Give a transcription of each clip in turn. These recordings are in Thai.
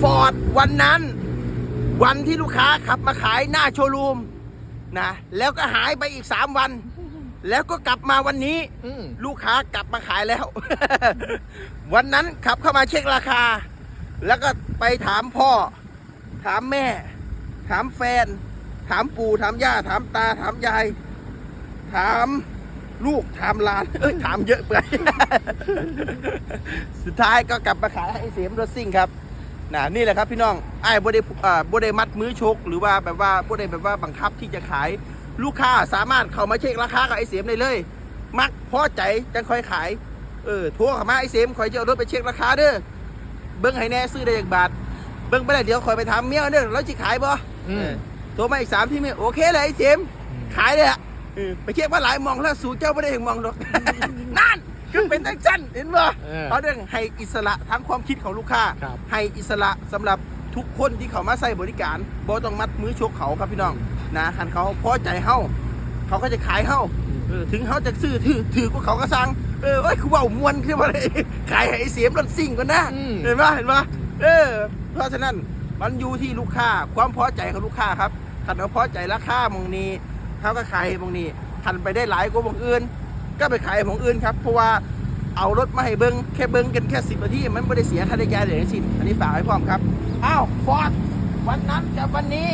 ฟอร์ดวันนั้น วันที่ลูกค้าขับมาขายหน้าโชว์รูมนะแล้วก็หายไปอีก3วัน แล้วก็กลับมาวันนี้ อืมลูกค้ากลับมาขายแล้ว วันนั้นขับเข้ามาเช็คราคา แล้วก็ไปถามพ่อ ถามแม่ ถามแฟน ถามปู่ถามย่า ถามตา ถามยาย ถามลูก ถามหลาน เอ้ย ถามเยอะไป สุดท้ายก็กลับมาขายให้เสียมรถซิ่งครับ นะนี่แหละครับพี่น้องไอ้ายบ่ได้อ่าบ่ได้มัดมือชก หรือว่าแบบว่าบ่ได้แบบว่าบังคับที่จะขายลูกค้าสามารถเข้ามาเช็คราคากับไอ้เสียมได้เลย มักพอใจจังค่อยขายเออโทั่วเข้ามาไอ้เสียมคอยจะเอารถไปเช็คราคาเด้อเบิ้งให้แน่ซื้อได้จากบาท เบิ้งไปแล้วเดี๋ยวคอยไปถามเมียเด้อแล้วจะขายบ่อืมโทรมาอีกสามที่เมียโอเคเลยไอ้เสียมขายเลยอะเออไปเช็คว่าหลายมองแล้วสู่เจ้าไม่ได้เห็นมองหรอก นั่น คือเป็นทั้งชั้นเห็นบ่เออเขาเรื่องให้อิสระทั้งความคิดของลูกค้า ครับ ให้อิสระสำหรับทุกคนที่เขามาใส่บริการบ่ต้องมัดมือชกเขาครับพี่น้องนะคันเขาพอใจเฮาเขาก็จะขายเฮา เออถึงเขาจะซื้อถือถือก็เขาก็สั่งเออเอ้ยคือเว่ามวนขึ้นมาเลย ขายให้ไอ้เสียมรถซิ่งก่อนนะอืม เห็นปะเห็นปะเออ เพราะฉะนั้นมันอยู่ที่ลูกค้าความพอใจของลูกค้าครับถ้าเราพอใจราคามองนี้เขาก็ขายมองนี้ทันไปได้หลายกว่าหมองอื่น ก็ไปขายหมองอื่นครับ เพราะว่าเอารถมาให้เบิ้งแค่เบิ้งกันแค่สิบนาทีมันไม่ได้เสียค่าใช้จ่ายเลยทั้งสิ้นอันนี้ฝากไว้พร้อมครับ อ้าวฟอร์ดวันนั้นกับวันนี้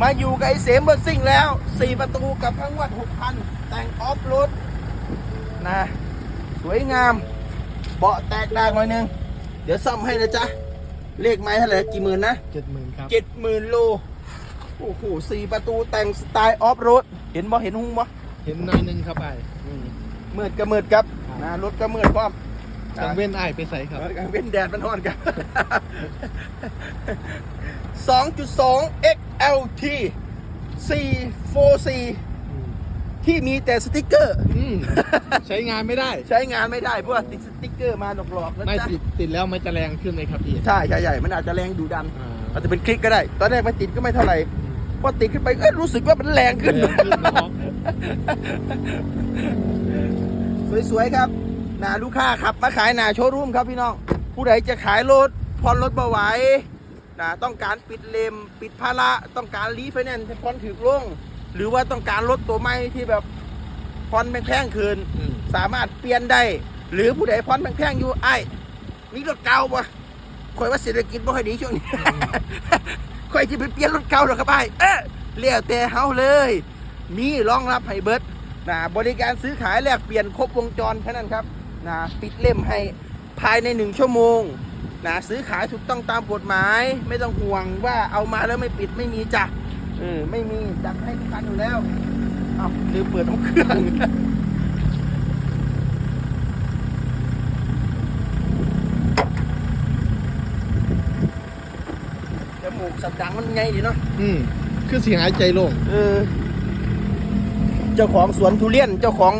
มาอยู่กับไอ้เสมเบอร์ซิ่งแล้วสี่ประตูกับทั้งวัดหกพันแต่งออฟรถนะสวยงาม เบาะแตกต่างหน่อยหนึง เดี๋ยวซ่อมให้นะจ๊ะ เลขไม้เท่าไหร่กี่หมื่นนะเจ็ดหมื่นครับเจ็ดหมื่นโลโอ้โหสี่ประตูแต่งสไตล์ออฟโรด เห็นบ่เห็นหุ้งบ่ เห็นหน่อยหนึงครับไอ้มืดก็มืดครับนะรถก็มืดพร้อมจังเว้นไอ้ไปใส่ครับ เออกลางเว้นแดดมันร้อนครับ 2.2 XLT 444 ที่มีแต่สติกเกอร์ อืมใช้งานไม่ได้ใช้งานไม่ได้เพราะว่าติดสติกเกอร์มาหลอกๆนะไม่จ๊ะติดติดแล้วมันจะแรงขึ้นไหมครับพี่ใช่ใช่ใช่มันอาจจะแรงดูดันอ่าอาจจะเป็นคลิกก็ได้ ตอนแรกมันติดก็ไม่เท่าไหร่ พอติดขึ้นไปเอ้ยรู้สึกว่ามันแรงขึ้นแรงขึ้นเนาะสวยๆครับนาลูกค้าขับ มาขายหนาโชว์รูมครับพี่น้อง ผู้ใดจะขายรถผ่อนรถบ่ไหวนะต้องการปิดเลมปิดภาระต้องการรีไฟแนนซ์ให้ผ่อนถือลง หรือว่าต้องการรถตัวใหม่ที่แบบผ่อนแพงๆคืนอืมสามารถเปลี่ยนได้ หรือผู้ใดผ่อนแพงๆอยู่ไอ้ายมีรถเก่าปะคอยว่าเศรษฐกิจบ่ค่อยดีช่วงนี้คอย จะไปเปลี่ยนรถเก่าหรอกครับไอ้เอ๊ะเลี้ยวแต่เฮาเลย มีรองรับให้เบิดนะบริการซื้อขายแลกเปลี่ยนครบวงจรแค่นั้นครับนะปิดเล่มให้ภายในหนึ่งชั่วโมงนะซื้อขายถูกต้องตามกฎหมาย ไม่ต้องห่วงว่าเอามาแล้วไม่ปิดไม่มีจ้ะเออไม่มีจัดให้ทุกคันอยู่แล้วเอาลืมเปิดท้องเครื่อง มูกสับดังมันไงดีเนาะอืมคือเสียงหายใจโล่งเออ เจ้าของสวนทุเรียนเจ้าของ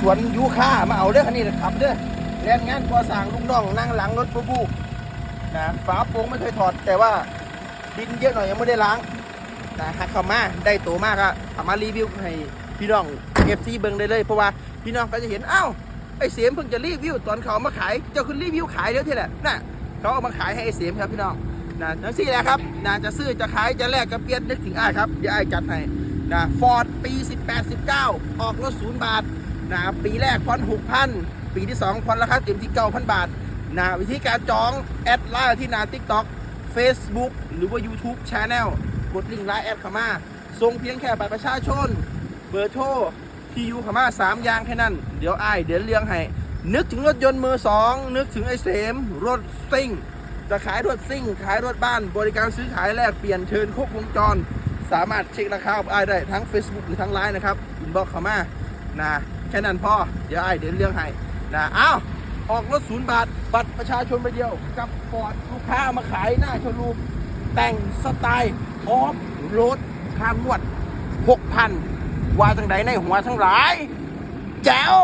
สวนยูคามาเอาเด้อคันนี้นะครับเด้อแรงงานก่อสร้างลูกน้องนั่งหลังรถบูบูนะฝาโปร่งไม่เคยถอด แต่ว่าดินเยอะหน่อยยังไม่ได้ล้างนะหักเข้ามาได้โตมากอะเอามารีวิวให้พี่น้องเอฟซีเบิ่งได้เลยเพราะว่าพี่น้องก็จะเห็นอ้าวไอ้เสียมเพิ่งจะรีวิวตอนเขาเอามาขายเจ้าคือรีวิวขายเดี๋ยวทีแหละน่ะเขาเอามาขายให้ไอ้เสียมครับพี่น้อง นะทั้งสี่แหละครับนะจะซื้อจะขายจะแลกจะเปลี่ยนนึกถึงไอ้ครับเดี๋ยวไอ้จัดให้นะฟอร์ดปี 18 19 ออกรถศูนย์บาทนะปีแรกผ่อน6,000ปีที่2ผ่อนราคาเต็มที่9,000บาทนะวิธีการจองแอดไลน์ที่นา TikTok Facebook หรือว่า YouTube Channel กดลิงก์ไลน์แอดเข้ามาส่งเพียงแค่บัตรประชาชน เบอร์โทรที่อยู่เข้ามาสามอย่างแค่นั้น เดี๋ยวไอ้เดี๋ยวเลี้ยงให้ นึกถึงรถยนต์มือสองนึกถึงไอเสมรถซิ่ง จะขายรถซิ่ง ขายรถบ้าน บริการซื้อขายแลกเปลี่ยนเชิญครบวงจร สามารถเช็คราคากับอ้ได้ทั้ง Facebook หรือทั้งไลน์นะครับอินบ็อกเข้ามานะแค่นั้นพ่อเดี๋ยวไอ้เดี๋ยวเลี้ยงให้นะอ้าวออกรถศูนย์บาท บัตรประชาชนไปเดียว กับฟอร์ดลูกค้ามาขายหน้าโชว์รูมแต่งสไตล์ออฟโรดคานวด 6,000 ว่าจังใดในหัวทั้งหลาย แจ๋ว